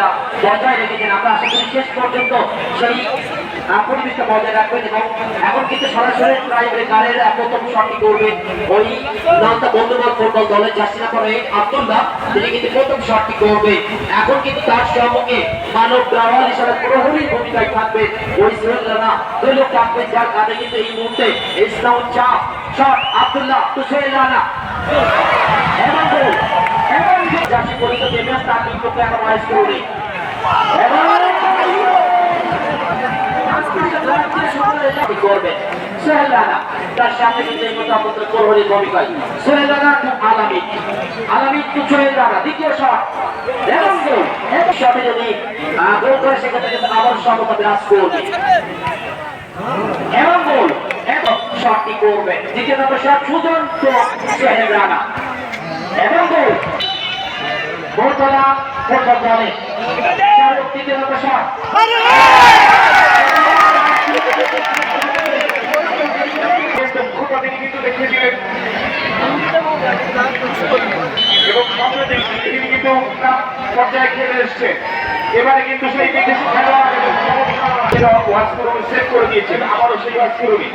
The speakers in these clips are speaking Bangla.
পরিবেশটা বজায় রেখেছেন আমরা আশা করি শেষ পর্যন্ত সেই পরিবেশটা বজায় রাখবেন এবং এখন কিন্তু সরাসরি প্রাইমারি গানের শটটি করবে ওই নামটা বন্ধুবান ফুটবল দলের জার্সিনা পরে আব্দুল্লাহ। তিনি কিন্তু প্রথম শটটি করবে। এখন কিন্তু তার সম্মুখে মানব গ্রাওয়াল হিসাবে প্রহরীর ভূমিকায় থাকবে ওই শ্রীলঙ্কা দুই লোক থাকবে যার কাঁধে কিন্তু এই মুহূর্তে ইসলাম চাপ। শট, আব্দুল্লাহ, তুষের রানা। পরিচিত দেবেন তার বিপক্ষে এখন ওয়াইস করবে করবে? সোহেল রানা তার সামনে কিন্তু এই মতো আপনাদের প্রহরীর ভূমিকায়। সোহেল রানা আলামী আলামী টু দ্বিতীয় শট। এবং শটে যদি গোল করে, সেক্ষেত্রে কিন্তু আবার সমতা গোল এবং শটটি করবে। দ্বিতীয় নম্বর শট সুজন তো সোহেল এবং গোল দলে তৃতীয় নম্বর শট দক্ষতা কিন্তু দেখিয়েছিলেন এবং সম্প্রতি তিনি কিন্তু পর্যায়ে খেলে এসছে এবারে কিন্তু সেই বিদেশি খেলোয়াড় এবং সেভ করে দিয়েছেন আবারও সেই ওয়াজকুরুমি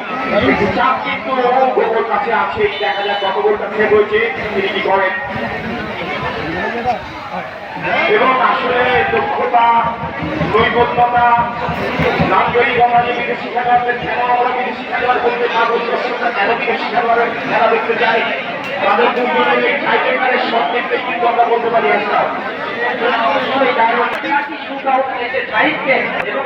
একটু চাপ কিন্তু গোবর কাছে আছে দেখা যাক কত গোলটা সেভ হয়েছে তিনি কি করেন এবং আসলে দক্ষতা নৈপুণ্যতা নান্দরিকতা যে বিদেশি খেলোয়াড়দের কেন আমরা বিদেশি খেলোয়াড় বলতে না বিদেশি খেলোয়াড়ের খেলা দেখতে চাই। তাদের দুজনের টাইটেকারের শট দেখতে কিন্তু আমরা বলতে পারি সাহিত্যে এবং